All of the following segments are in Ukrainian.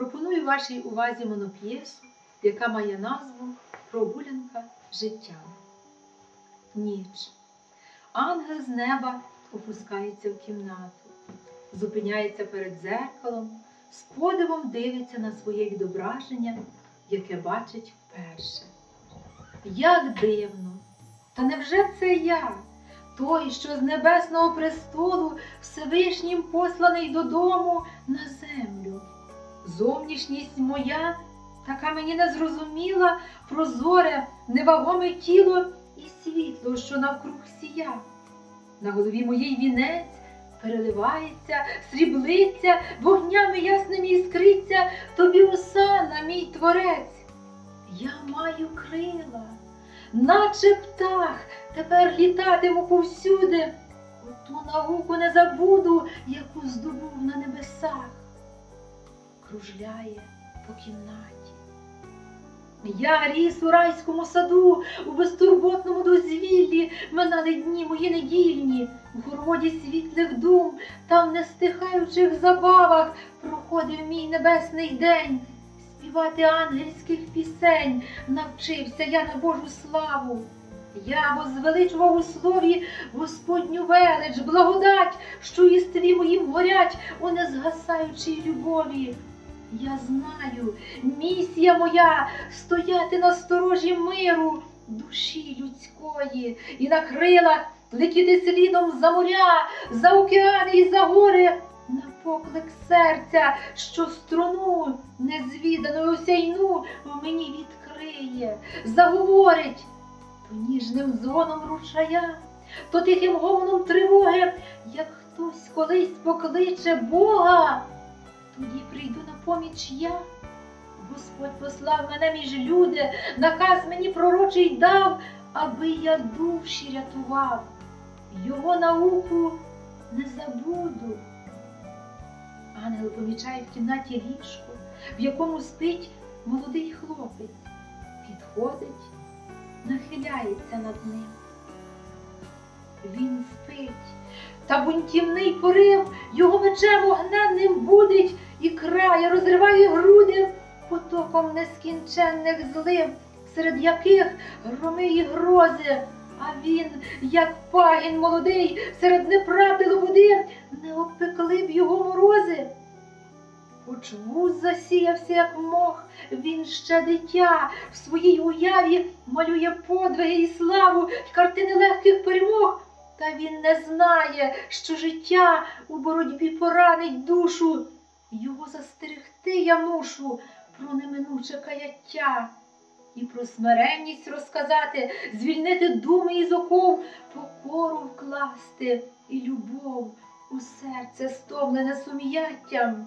пропоную вашій увазі моноп'єсу, яка має назву Прогулянка життя. Ніч. Ангел з неба опускається в кімнату, зупиняється перед дзеркалом, з подивом дивиться на своє відображення, яке бачить вперше. Як дивно! Та невже це я, той, що з небесного престолу Всевишнім посланий додому на землю? Зовнішність моя, така мені незрозуміла, прозоре, невагоме тіло і світло, що навкруг сія. На голові моїй вінець переливається, сріблиться, вогнями ясними іскриться, тобі осана, мій творець. Я маю крила, наче птах, тепер літатиму повсюди. Оту науку не забуду, яку здобув на небесах. Кружляє по кімнаті. Я ріс у райському саду, у безтурботному дозвіллі, минали дні мої недільні, в городі світлих дум, там в нестихаючих забавах проходив мій небесний день. Співати ангельських пісень навчився я на Божу славу. Я возвеличував у слові Господню велич, благодать, що у єстві моїм горять у незгасаючій любові. Я знаю, місія моя стояти на сторожі миру, душі людської, і на крилах летіти слідом за моря, за океани і за гори, на поклик серця, що струну незвідану осяйну в мені відкриє, заговорить то ніжним дзвоном рушая, то тихим гомоном тривоги, як хтось колись покличе Бога. Тоді прийду на поміч я. Господь послав мене між люди, наказ мені пророчий дав, аби я душі рятував. Його науку не забуду. Ангел помічає в кімнаті ліжко, в якому спить молодий хлопець, підходить, нахиляється над ним. Він спить, та бунтівний порив його мечем огненним будить і крає, розриває груди потоком нескінченних злив, серед яких громи і грози, а він, як пагін молодий, серед неправди лободи, не обпекли б його морози. Хоч вуз засіявся, як мох, він ще дитя в своїй уяві малює подвиги і славу й картини легких перемог. Та він не знає, що життя у боротьбі поранить душу. Його застерегти я мушу про неминуче каяття і про смиренність розказати, звільнити думи із оков, покору вкласти і любов у серце стомлене сум'яттям.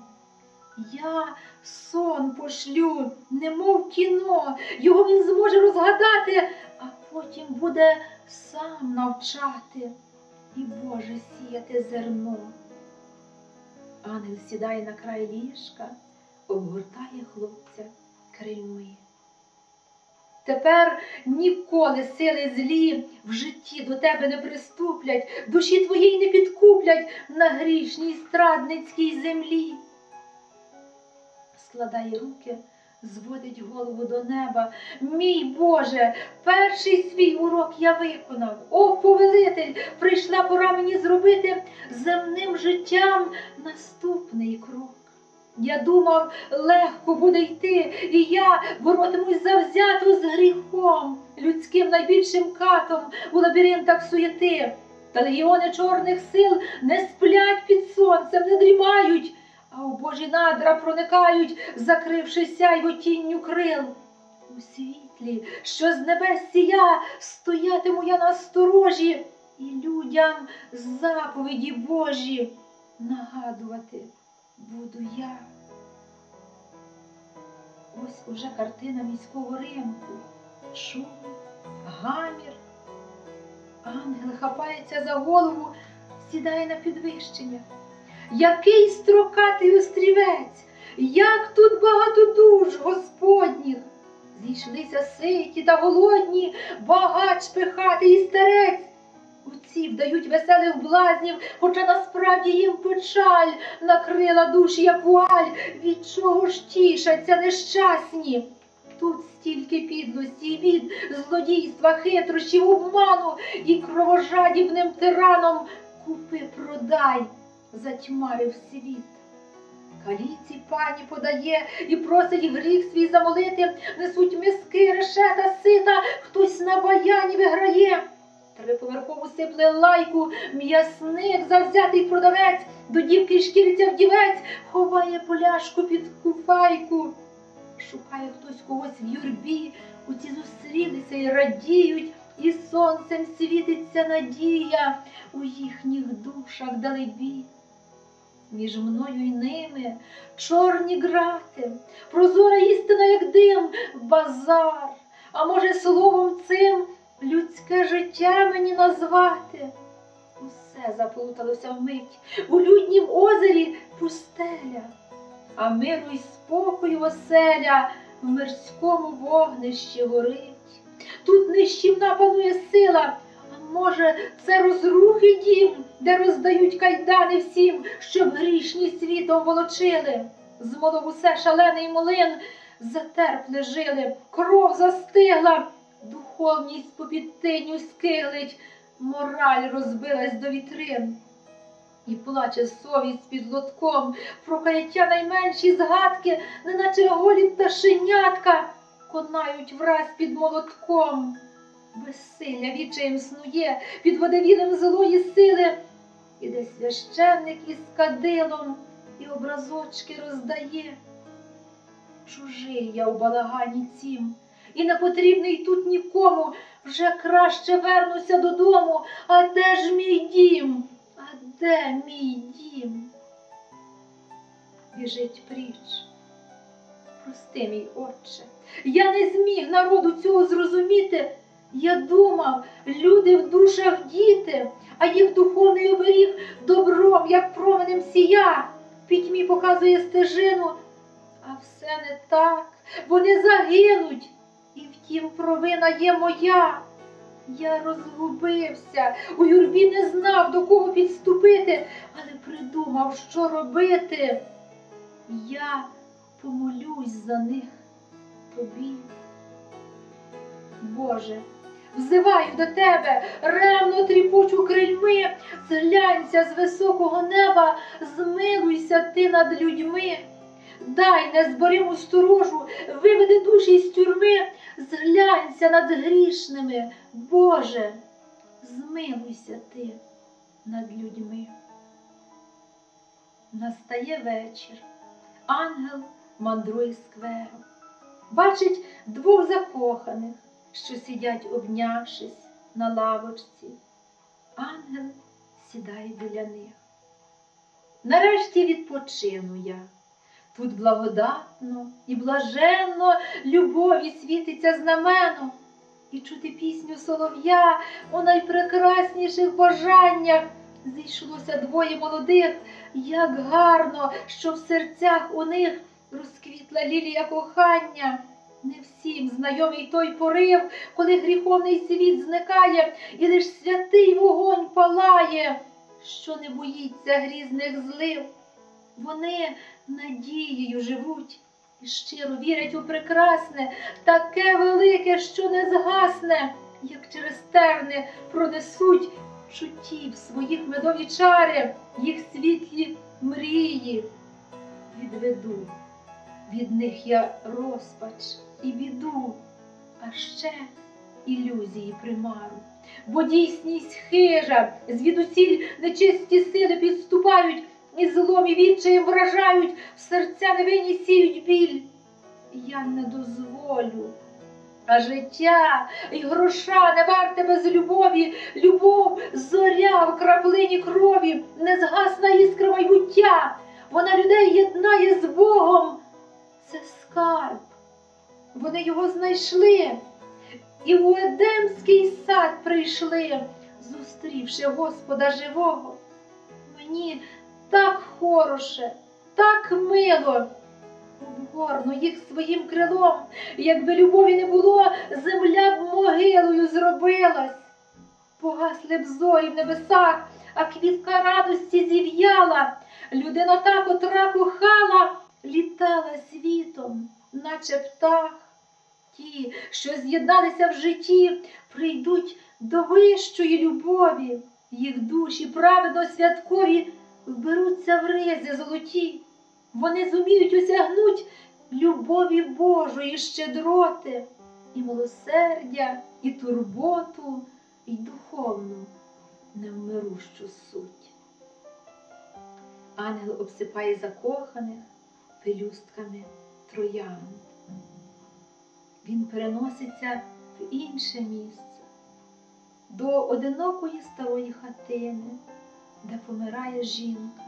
Я сон пошлю, немов кіно, його він зможе розгадати, а потім буде сам навчати і Боже сіяти зерно. Ангел сідає на край ліжка, обгортає хлопця крильми. Тепер ніколи сили злі в житті до тебе не приступлять, душі твоїй не підкуплять на грішній страдницькій землі. Складає руки, зводить голову до неба. Мій Боже, перший свій урок я виконав. О, повелитель, прийшла пора мені зробити земним життям наступний крок. Я думав, легко буде йти, і я боротимусь завзято з гріхом, людським найбільшим катом у лабіринтах суєти. Та легіони чорних сил не сплять під сонцем, не дрімають, а у Божі надра проникають, закривши сяйво тінню крил. У світлі, що з небес сія, стоятиму я на сторожі, і людям заповіді Божі нагадувати буду я. Ось уже картина міського ринку, шум, гамір. Ангел хапається за голову, сідає на підвищення. Який строкатий острівець, як тут багато душ господніх. Зійшлися ситі та голодні, багач пихатий і старець. Оці вдають веселих блазнів, хоча насправді їм печаль накрила душі, як вуаль, від чого ж тішаться нещасні. Тут стільки підлості, від злодійства, хитрощів, обману і кровожадібним тираном купи продай, затьмарив світ. Каліці пані подає і просить гріх свій замолити, несуть миски, решета, сита, хтось на баяні виграє. Триповерхову сипле лайку, м'ясник, завзятий продавець, до дівки шкіриться вдівець, ховає поляшку під куфайку. Шукає хтось когось в юрбі, оці зустрілися і радіють, і сонцем світиться надія у їхніх душах далебі. Між мною й ними чорні грати, прозора істина, як дим, базар, а може, словом цим людське життя мені назвати. Усе заплуталося вмить, у люднім озері пустеля, а миру й спокою оселя в мирському вогнищі горить. Тут нищівна панує сила, а може, це розрухи дім, де роздають кайдани всім, щоб грішні світом волочили. Змолов усе шалений млин, затерпле жили, кров застигла, духовність по підтиню скилить, мораль розбилась до вітрин. І плаче совість під лотком, про найменші згадки, неначе голі пташенятка, конають враз під молотком. Безсилля відчаєм снує під водовілем злої сили, іде священник із кадилом і образочки роздає. Чужий я у балагані цім, і не потрібний тут нікому, вже краще вернуся додому, а де ж мій дім? А де мій дім? Біжить пріч. Прости, мій отче, я не зміг народу цього зрозуміти. Я думав, люди в душах діти, а їх духовний оберіг добром, як променем сія, пітьмі показує стежину, а все не так, вони загинуть, і втім провина є моя. Я розгубився, у юрбі не знав, до кого підступити, але придумав, що робити. Я помолюсь за них тобі. Боже, взиваю до тебе, ревно тріпучу крильми, зглянься з високого неба, змилуйся ти над людьми. Дай незбориму сторожу, виведи душі з тюрми, зглянься над грішними, Боже, змилуйся ти над людьми. Настає вечір, ангел мандрує сквером, бачить двох закоханих, що сидять, обнявшись на лавочці. Ангел сідає біля них. Нарешті відпочину я. Тут благодатно і блаженно любові світиться знамено, і чути пісню солов'я у найпрекрасніших бажаннях. Зійшлося двоє молодих, як гарно, що в серцях у них розквітла лілія кохання. Не всім знайомий той порив, коли гріховний світ зникає, і лиш святий вогонь палає, що не боїться грізних злив. Вони надією живуть і щиро вірять у прекрасне, таке велике, що не згасне, як через терни пронесуть чуттів своїх медові чари, їх світлі мрії. Відведу від них я розпач і біду, а ще ілюзії примару. Бо дійсність хижа, звідусіль нечисті сили підступають, і злом і відчаєм вражають, в серця невинні сіють біль. Я не дозволю. А життя і гроша не варте без любові, любов, зоря в краплині крові, незгасна іскра майбуття. Вона людей єднає з Богом. Це скарб. Вони його знайшли і в Едемський сад прийшли, зустрівши Господа живого. Мені так хороше, так мило. Обгорну їх своїм крилом, якби любові не було, земля б могилою зробилась. погасли б зорі в небесах, а квітка радості зів'яла. Людина та, котра кохала, літала світом, наче птах. Ті, що з'єдналися в житті, прийдуть до вищої любові, їх душі праведно святкові вберуться в ризи золоті. Вони зуміють осягнуть любові Божої щедроти, і милосердя, і турботу, і духовну невмирущу суть. Ангел обсипає закоханих пелюстками троянд. Він переноситься в інше місце, до одинокої старої хатини, де помирає жінка.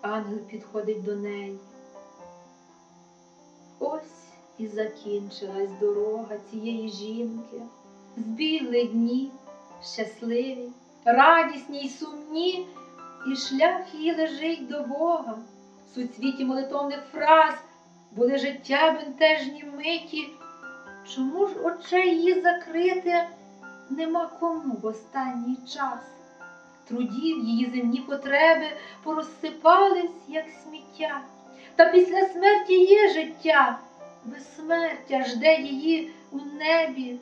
Ангел підходить до неї. Ось і закінчилась дорога цієї жінки. Збігли дні, щасливі, радісні й сумні, і шлях її лежить до Бога. В суцвіті молитовних фраз були життя бентежні миті. Чому ж очей її закрити нема кому в останній час? Трудів її земні потреби порозсипались, як сміття. Та після смерті є життя, безсмертя жде її у небі.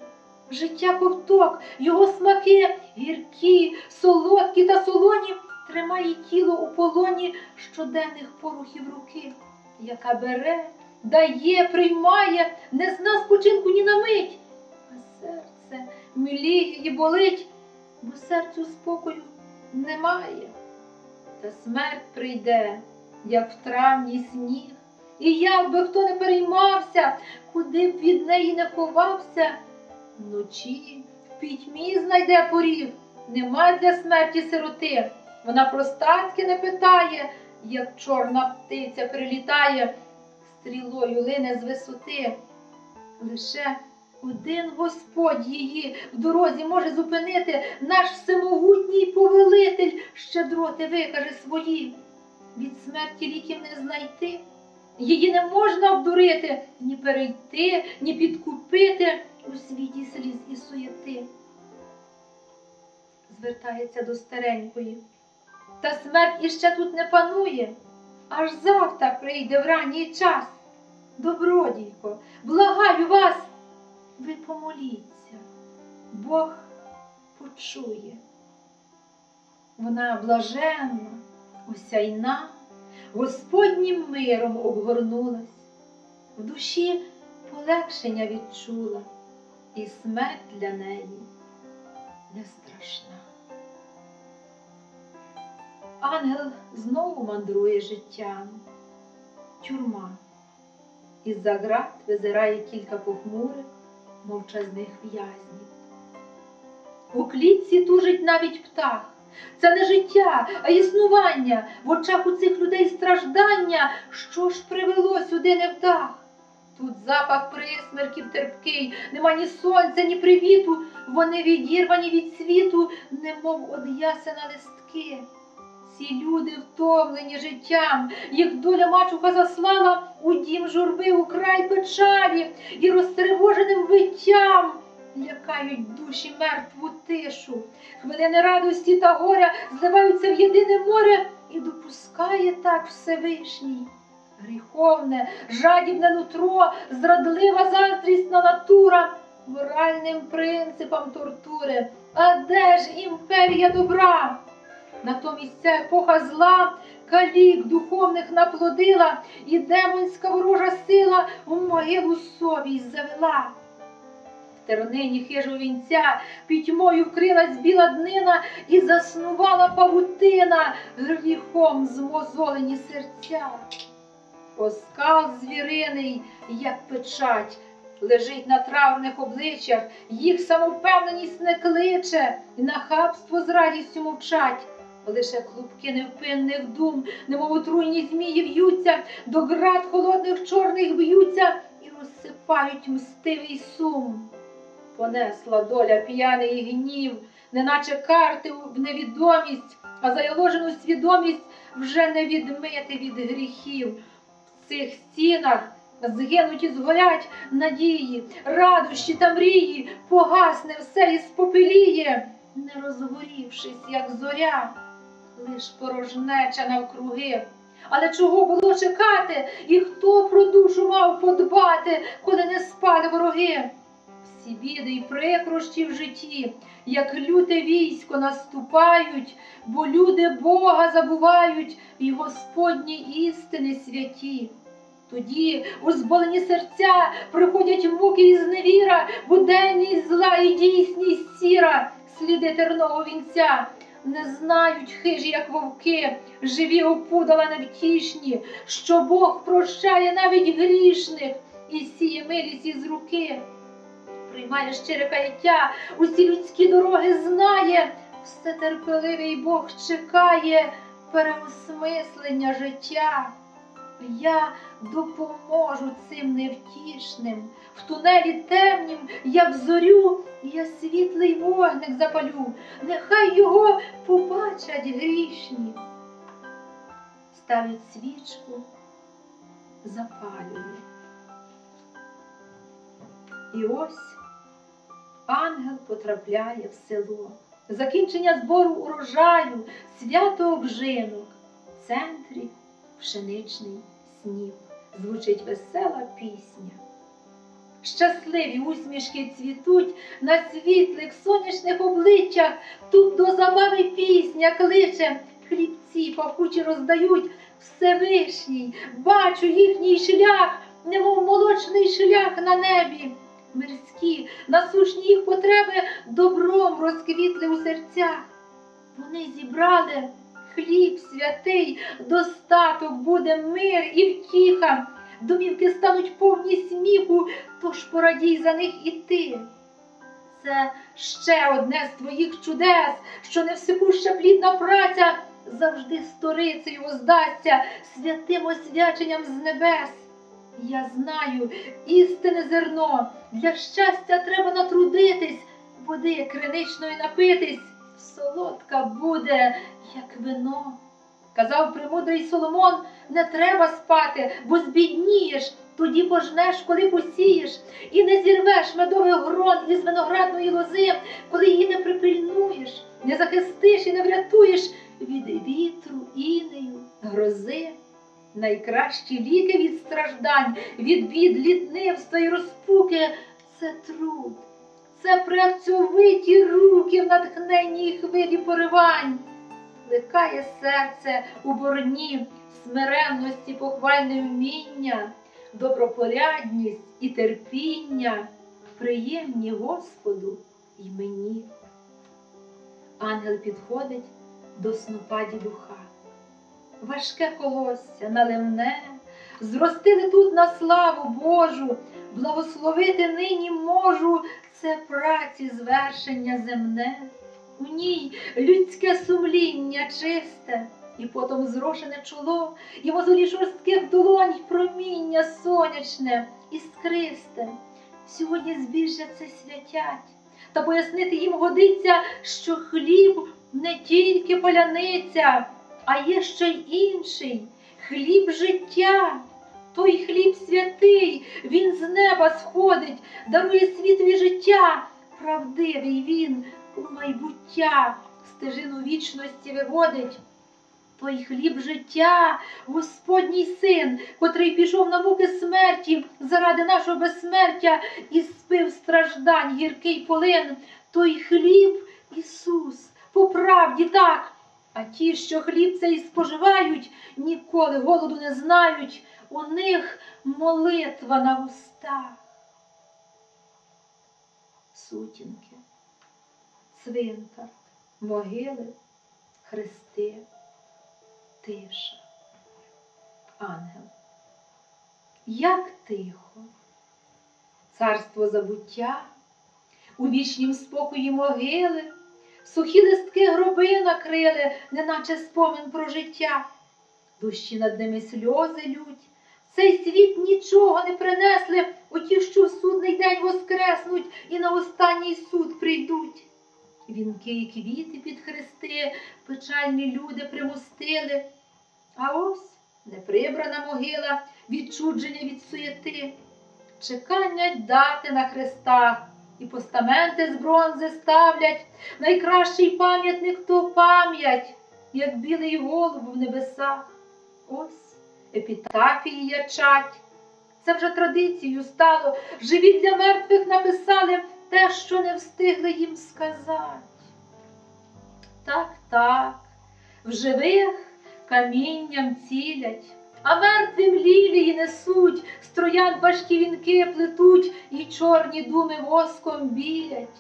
Життя ковток, його смаки гіркі, солодкі та солоні, тримає тіло у полоні щоденних порухів руки, яка бере, дає, приймає, не зна спочинку ні на мить, а серце миліє і болить, бо серцю спокою немає. Та смерть прийде, як в травні сніг, і як би хто не переймався, куди б від неї не ховався, вночі в пітьмі знайде поріг, нема для смерті сироти. Вона про статки не питає, як чорна птиця прилітає, стрілою лине з висоти. Лише один Господь її в дорозі може зупинити, наш всемогутній повелитель щедроти викаже свої. Від смерті ліків не знайти, її не можна обдурити, ні перейти, ні підкупити у світі сліз і суєти. Звертається до старенької. Та смерть іще тут не панує, аж завтра прийде в ранній час. Добродійко, благаю вас, ви помоліться, Бог почує. Вона блаженна, осяйна, Господнім миром обгорнулась, в душі полегшення відчула, і смерть для неї не страшна. Ангел знову мандрує життям, тюрма. Із-за град визирає кілька похмурих, мовчазних в'язнів. У клітці тужить навіть птах. Це не життя, а існування. В очах у цих людей страждання. Що ж привело сюди невдах? Тут запах присмерків терпкий, нема ні сонця, ні привіту. Вони відірвані від світу, немов од ясена листки. Ці люди втомлені життям, їх доля мачуха заслала у дім журби у край печалі і розтривоженим виттям лякають душі мертву тишу. Хвилини радості та горя зливаються в єдине море і допускає так Всевишній. Гріховне, жадібне нутро, зрадлива заздрісна натура, моральним принципам тортури. А де ж імперія добра? Натомість ця епоха зла, калік духовних наплодила, і демонська ворожа сила у могилу совість завела. В тернині хижого вінця пітьмою вкрилась біла днина і заснувала павутина, гріхом змозолені серця. Оскал звіриний, як печать, лежить на травних обличчях, їх самовпевненість не кличе, і нахабство з радістю мовчать. Лише клубки невпинних дум, немов отруйні змії в'ються, до град холодних чорних б'ються і розсипають мстивий сум. Понесла доля п'яний гнів, неначе карти в невідомість, а заяложену свідомість вже не відмити від гріхів. В цих стінах згинуть і згорять надії, радощі та мрії, погасне все і спопеліє, не розгорівшись, як зоря, лиш порожнеча навкруги. Але чого було чекати, і хто про душу мав подбати, коли не спали вороги? Всі біди й прикрощі в житті, як люте військо наступають, бо люди Бога забувають і Господні істини святі. Тоді у зболені серця приходять муки і зневіра, буденність зла і дійсність сіра, сліди терного вінця. Не знають хижі, як вовки, живі опудала невтішні, що Бог прощає навіть грішних і сіє милість із руки. Приймає щире каяття, усі людські дороги знає, все терпеливий Бог чекає переосмислення життя. Я допоможу цим невтішним. В тунелі темнім, як зорю, я світлий вогник запалю, нехай його побачать грішні. Ставить свічку, запалює. І ось ангел потрапляє в село. Закінчення збору урожаю, свято обжинок. Центрі пшеничний сніп. Звучить весела пісня. Щасливі усмішки цвітуть на світлих сонячних обличчях. Тут до забави пісня кличе, хлібці пахучі роздають Всевишній, бачу їхній шлях, немов молочний шлях на небі. Мирські, насущні їх потреби добром розквітли у серцях. Вони зібрали хліб святий, достаток буде мир і втіха. Домівки стануть повні сміху, тож порадій за них і ти. Це ще одне з твоїх чудес, що невсипуща плідна праця завжди сторицею воздасться святим освяченням з небес. Я знаю істинне зерно, для щастя треба натрудитись, води криничної напитись, солодка буде, як вино. Казав премудрий Соломон, не треба спати, бо збіднієш, тоді пожнеш, коли посієш, і не зірвеш медових грон із виноградної лози, коли її не припильнуєш, не захистиш і не врятуєш від вітру, інею, грози. Найкращі ліки від страждань, від бід, літнивства і розпуки це труд, це працьовиті руки в натхненній хвилі поривань, плекає серце у борні, смиренності, похвальне вміння, добропорядність і терпіння, приємні Господу й мені. Ангел підходить до снопа дідуха важке колосся, наливне, зростили тут на славу Божу, благословити нині можу. Це праці звершення земне, у ній людське сумління чисте, і потом зрошене чоло, і мозолі шорстких долонь проміння сонячне, іскристе. Сьогодні збіжжя це святять, та пояснити їм годиться, що хліб не тільки поляниця а є ще й інший хліб життя. Той хліб святий, він з неба сходить, дарує світлі життя. Правдивий він у майбуття стежину вічності виводить. Той хліб життя, Господній син, котрий пішов на муки смерті заради нашого безсмертя і спив страждань гіркий полин. Той хліб Ісус, по правді так. А ті, що хліб цей споживають, ніколи голоду не знають, у них молитва на устах. Сутінки, цвинтар, могили, хрести, тиша, ангел. Як тихо, царство забуття, у вічнім спокої могили сухі листки гроби накрили, неначе спомин про життя. Дощі над ними сльози лють. Цей світ нічого не принесли, оті, що в судний день воскреснуть і на останній суд прийдуть. Вінки і квіти під хрести, печальні люди примостили. А ось неприбрана могила, відчудження від суєти, чекання дати на хрестах, і постаменти з бронзи ставлять. Найкращий пам'ятник то пам'ять, як білий голуб в небесах. Ось епітафії ячать. Це вже традицією стало. Живі для мертвих написали те, що не встигли їм сказати. Так, так, в живих камінням цілять, а мертвим лілії несуть, строян важкі вінки плетуть і чорні думи воском білять.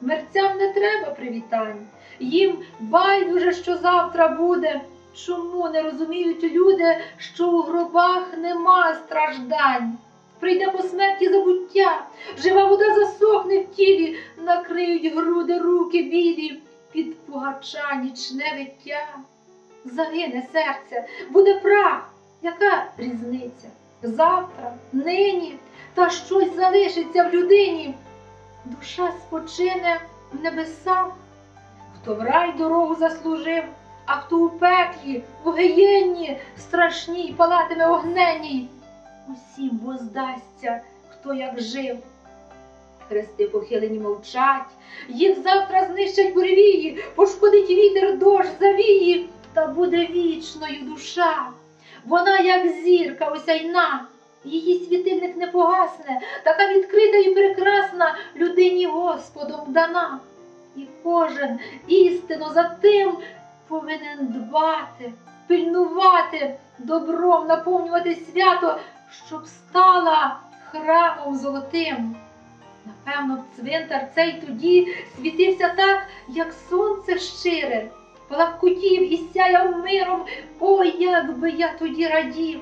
Мерцям не треба привітань, їм байдуже, що завтра буде. Чому не розуміють люди, що у гробах нема страждань? Прийде по смерті забуття, жива вода засохне в тілі, накриють груди руки білі, під пугача нічне виття. Загине серце, буде прах, яка різниця? Завтра, нині, та щось залишиться в людині. Душа спочине в небесах, хто в рай дорогу заслужив а хто у пеклі, в гієнні страшній палатиме огненній, усім воздасться, хто як жив. Хрести похилені мовчать, їх завтра знищать буревії, пошкодить вітер дощ завії, та буде вічною душа. Вона, як зірка осяйна, її світильник не погасне, така відкрита і прекрасна людині Господом дана. І кожен істинно за тим повинен дбати, пильнувати, добром наповнювати свято, щоб стала храмом золотим. Напевно, цвинтар цей тоді світився так, як сонце щире, палахкотів і сяяв миром. Ой, як би я тоді радів.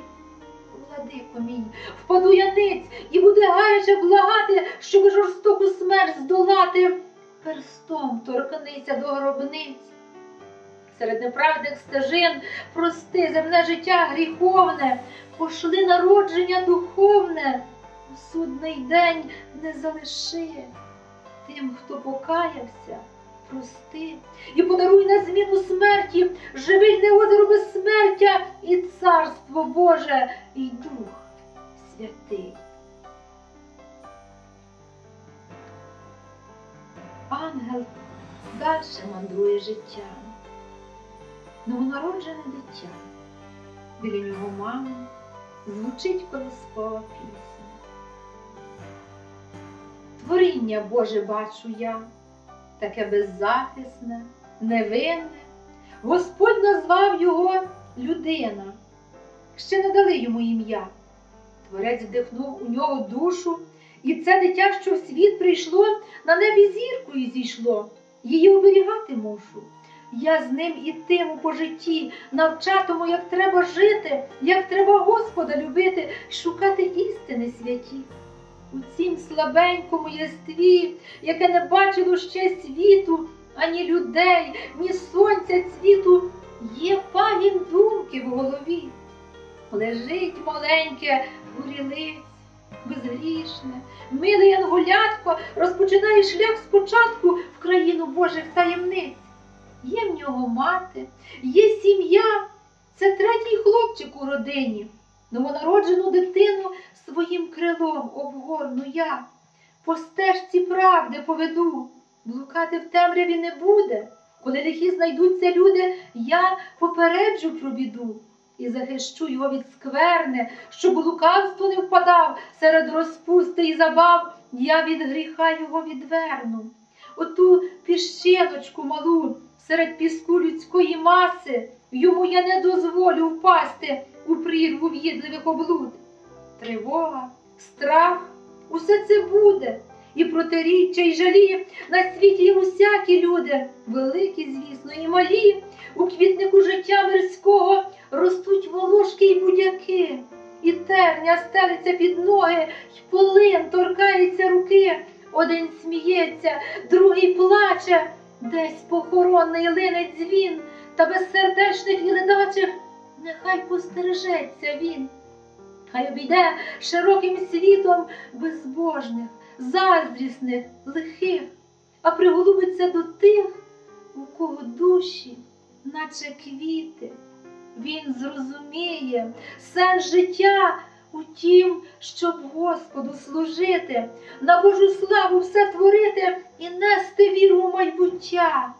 Владико мій, впаду я ниць і буде гаряче благати, щоб жорстоку смерть здолати. Перстом торкнися до гробниць серед неправдних стежин, прости земне життя гріховне, пошли народження духовне, у судний день не залиши тим, хто покаявся, прости і подаруй на зміну смерті, живильне озеро безсмертя і царство Боже, і Дух Святий. Ангел далі мандрує життя новонароджене дитя. Біля нього мама звучить колискова пісня. Творіння Боже бачу я, таке беззахисне, невинне. Господь назвав його людина, ще не дали йому ім'я. Творець вдихнув у нього душу, і це дитя, що в світ прийшло, на небі зіркою зійшло, її оберігати мушу. Я з ним ітиму по житті, навчатиму, як треба жити, як треба Господа любити, шукати істини святі. У цім слабенькому єстві, яке не бачило ще світу, ані людей, ні сонця цвіту, є пагін думки в голові. Лежить маленьке бурілиць, безгрішне, милий ангулятко розпочинає шлях спочатку в країну Божих таємниць є в нього мати, є сім'я. Це третій хлопчик у родині. Новонароджену дитину своїм крилом обгорну я. По стежці правди поведу, блукати в темряві не буде. Коли лихі знайдуться люди, я попереджу про біду і захищу його від скверни, щоб лукавство не впадав серед розпусти і забав, я від гріха його відверну. Оту піщиночку малу серед піску людської маси, йому я не дозволю впасти у прірву в'їдливих облуд. Тривога, страх, усе це буде, і протиріччя, й жалі на світі є усякі люди, великі, звісно, і малі, у квітнику життя мирського ростуть волошки й будяки, і терня стелиться під ноги, й полин торкається руки. Один сміється, другий плаче. Десь похоронний лине дзвін, та безсердечних і ледачих нехай постережеться він, хай обійде широким світом безбожних, заздрісних, лихих, а приголубиться до тих, у кого душі, наче квіти. Він зрозуміє сенс життя Утім, щоб Господу служити, на Божу славу все творити і нести віру у майбуття.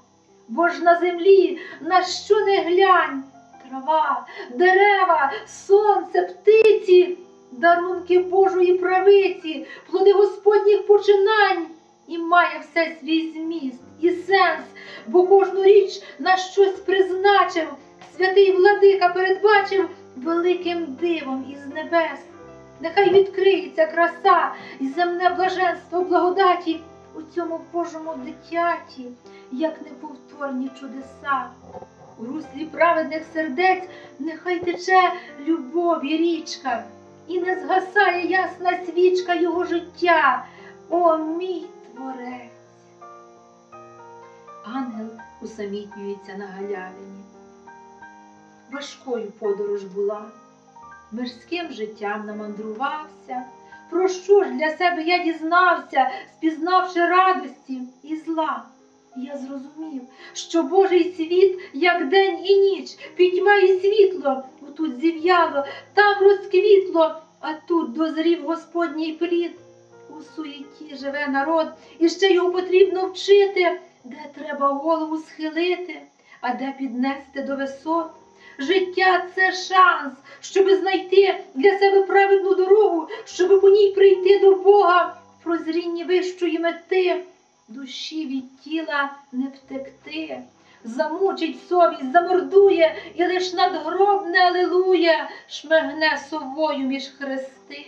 Бо ж на землі на що не глянь, трава, дерева, сонце, птиці, дарунки Божої правиці, плоди Господніх починань, і має все свій зміст і сенс, бо кожну річ на щось призначив, святий владика передбачив великим дивом із небес. Нехай відкриється краса і земне блаженство благодаті у цьому Божому дитяті, як неповторні чудеса. У руслі праведних сердець нехай тече любові річка, і не згасає ясна свічка його життя. О, мій творець! Ангел усамітнюється на галявині. Важкою подорож була, мирським життям намандрувався. Про що ж для себе я дізнався, спізнавши радості і зла? Я зрозумів, що Божий світ, як день і ніч, пітьма і світло, отут зів'яло, там розквітло, а тут дозрів Господній плід. У суєті живе народ, і ще його потрібно вчити, де треба голову схилити, а де піднести до висот. Життя це шанс, щоб знайти для себе праведну дорогу, щоб по ній прийти до Бога. В прозрінні вищої мети, душі від тіла не втекти, замучить совість, замордує і лиш надгробне алилуя шмигне совою між хрести,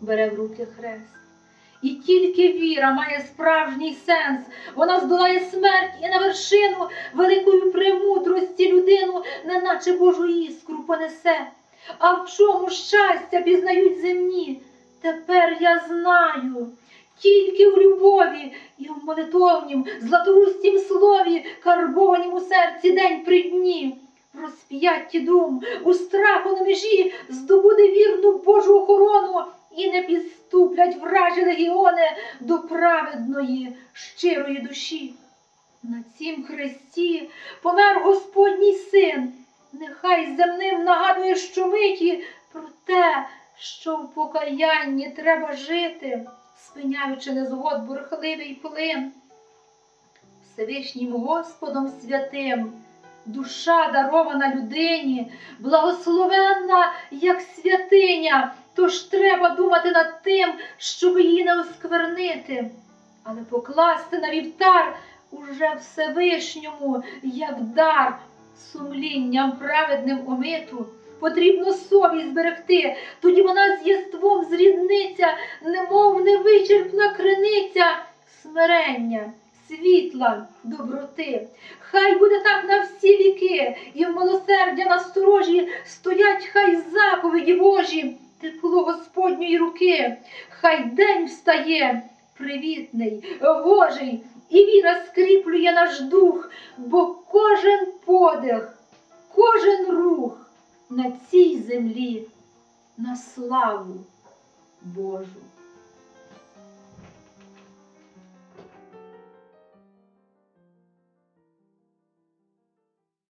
бере в руки хрест. І тільки віра має справжній сенс. Вона здолає смерть і на вершину великої премудрості людину, неначе Божу іскру понесе. А в чому щастя пізнають земні? Тепер я знаю. Тільки у любові і в молитовнім, златоустім слові, карбованім у серці день при дні. В розп'ятті дум, у страху на межі здобуде вірну Божу охорону і не підступлять вражі легіони до праведної, щирої душі. На цім хресті помер Господній син, нехай земним нагадує щомиті про те, що в покаянні треба жити, спиняючи незгод бурхливий плин. Всевишнім Господом святим, душа дарована людині, благословенна, як святиня. Тож треба думати над тим, щоб її не осквернити, але покласти на вівтар уже Всевишньому, як дар, сумлінням праведним омиту. Потрібно совість зберегти, тоді вона з єством зрідниться, немов невичерпна криниця смирення, світла, доброти. Хай буде так на всі віки, і в милосердя насторожі стоять хай заповіді Божі тепло Господньої руки, хай день встає, привітний, Божий, і віра скріплює наш дух, бо кожен подих, кожен рух на цій землі на славу Божу.